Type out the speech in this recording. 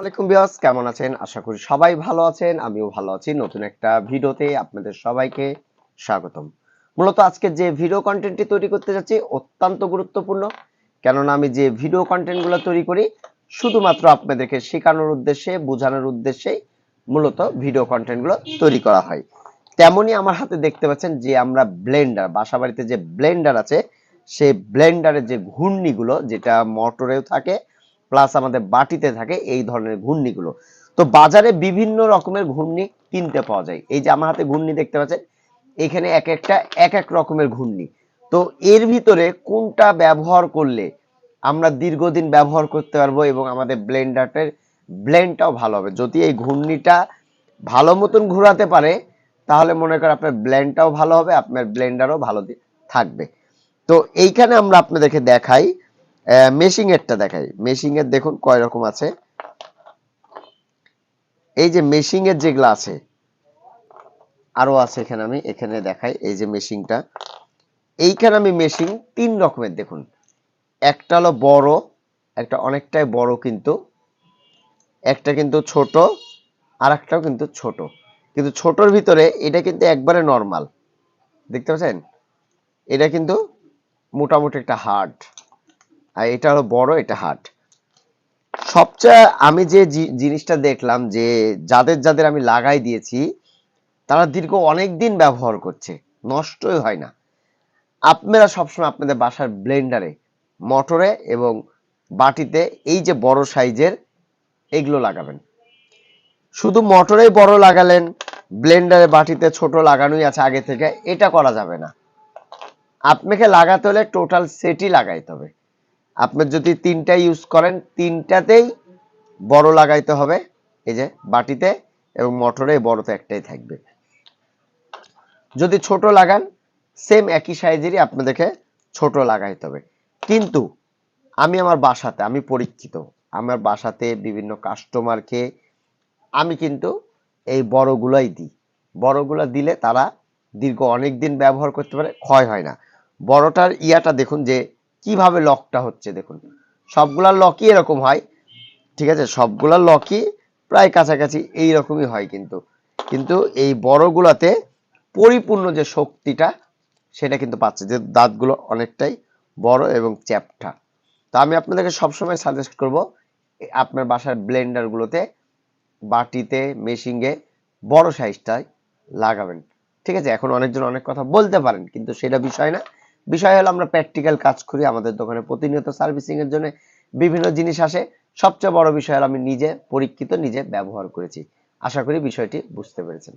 আসসালামাইকুম বিয়াস কেমন আছেন? আশা করি সবাই ভালো আছেন, আমিও ভালো আছি। নতুন একটা ভিডিওতে আপনাদের সবাইকে স্বাগতম। মূলত আজকে যে ভিডিও কন্টেন্টটি তৈরি করতে যাচ্ছি অত্যন্ত গুরুত্বপূর্ণ। কেননা আমি যে ভিডিও কন্টেন্টগুলো তৈরি করি, শুধুমাত্র আপনাদেরকে শেখানোর উদ্দেশ্যে, বোঝানোর উদ্দেশ্যেই মূলত ভিডিও কন্টেন্টগুলো তৈরি করা হয়। তেমনি আমার হাতে দেখতে পাচ্ছেন যে আমরা ব্লেন্ডার বাসা বাড়িতে যে ব্লেন্ডার আছে, সেই ব্লেন্ডারের যে ঘূর্ণিগুলো, যেটা মোটরেও থাকে প্লাস আমাদের বাটিতে থাকে এই ধরনের ঘূর্ণিগুলো। তো বাজারে বিভিন্ন রকমের ঘূর্ণি কিনতে পাওয়া যায়। এই যে আমার হাতে ঘূর্ণি দেখতে পাচ্ছেন, এখানে এক একটা, এক এক রকমের ঘূর্ণি। তো এর ভিতরে কোনটা ব্যবহার করলে আমরা দীর্ঘদিন ব্যবহার করতে পারব এবং আমাদের ব্লেন্ডারের ব্লেন্ডটাও ভালো হবে? যদি এই ঘূর্ণিটা ভালো মতন ঘোরাতে পারে, তাহলে মনে করেন আপনার ব্লেন্ডটাও ভালো হবে, আপনার ব্লেন্ডারও ভালো থাকবে। তো এইখানে আমরা আপনাদেরকে দেখাই মেশিং এরটা দেখাই। মেশিং এর দেখুন কয় রকম আছে। এই যে মেশিং এর যেগুলো আছে, আরও আছে এখানে আমি, এখানে দেখাই এই যে মেশিংটা। এইখানে আমি মেশিং তিন রকমের দেখুন। একটা হলো বড়, একটা অনেকটাই বড় কিন্তু, একটা কিন্তু ছোট আর একটাও কিন্তু ছোট। কিন্তু ছোটর ভিতরে এটা কিন্তু একবারে নর্মাল দেখতে পাচ্ছেন? এটা কিন্তু মোটামুটি একটা হার্ড আর এটা হলো বড়, এটা হার্ড। সবচেয়ে আমি যে জিনিসটা দেখলাম যে যাদের যাদের আমি লাগাই দিয়েছি, তারা দীর্ঘ অনেক দিন ব্যবহার করছে, নষ্টই হয় না। আপনারা সবসময় আপনাদের বাসার ব্লেন্ডারে, মোটরে এবং বাটিতে এই যে বড় সাইজের এগুলো লাগাবেন। শুধু মোটরেই বড় লাগালেন, ব্লেন্ডারে বাটিতে ছোট লাগানোই আছে আগে থেকে, এটা করা যাবে না। আপনাকে লাগাতে হলে টোটাল সেটই লাগাইতে হবে। আপনি যদি তিনটা ইউজ করেন, তিনটাতেই বড় লাগাইতে হবে, এই যে বাটিতে এবং মোটরে তো একটাই থাকবে। যদি ছোট লাগান সেম একই সাইজেরই আপনাদেরকে ছোট লাগাইতে হবে। কিন্তু আমি আমার বাসাতে, আমি পরীক্ষিত, আমার বাসাতে বিভিন্ন কাস্টমারকে আমি কিন্তু এই বড়গুলাই দিই। বড়গুলা দিলে তারা দীর্ঘ অনেক দিন ব্যবহার করতে পারে, ক্ষয় হয় না। বড়টার ইয়াটা দেখুন যে কীভাবে লকটা হচ্ছে দেখুন। সবগুলার লকই এরকম হয়, ঠিক আছে? সবগুলার লকই প্রায় কাছাকাছি এই রকমই হয় কিন্তু। কিন্তু এই বড়গুলাতে পরিপূর্ণ যে শক্তিটা, সেটা কিন্তু পাচ্ছে যে দাঁতগুলো অনেকটাই বড় এবং চ্যাপটা। তো আমি আপনাদেরকে সবসময় সাজেস্ট করব আপনার বাসার ব্লেন্ডারগুলোতে বাটিতে মেশিংয়ে বড় সাইজটাই লাগাবেন। ঠিক আছে? এখন অনেকজন অনেক কথা বলতে পারেন, কিন্তু সেটা বিষয় না। বিষয় হলো আমরা প্র্যাকটিক্যাল কাজ করি আমাদের দোকানে। প্রতিনিয়ত সার্ভিসিং এর জন্য বিভিন্ন জিনিস আসে। সবচেয়ে বড় বিষয় হলো আমি নিজে পরীক্ষিত, নিজে ব্যবহার করেছি। আশা করি বিষয়টি বুঝতে পেরেছেন।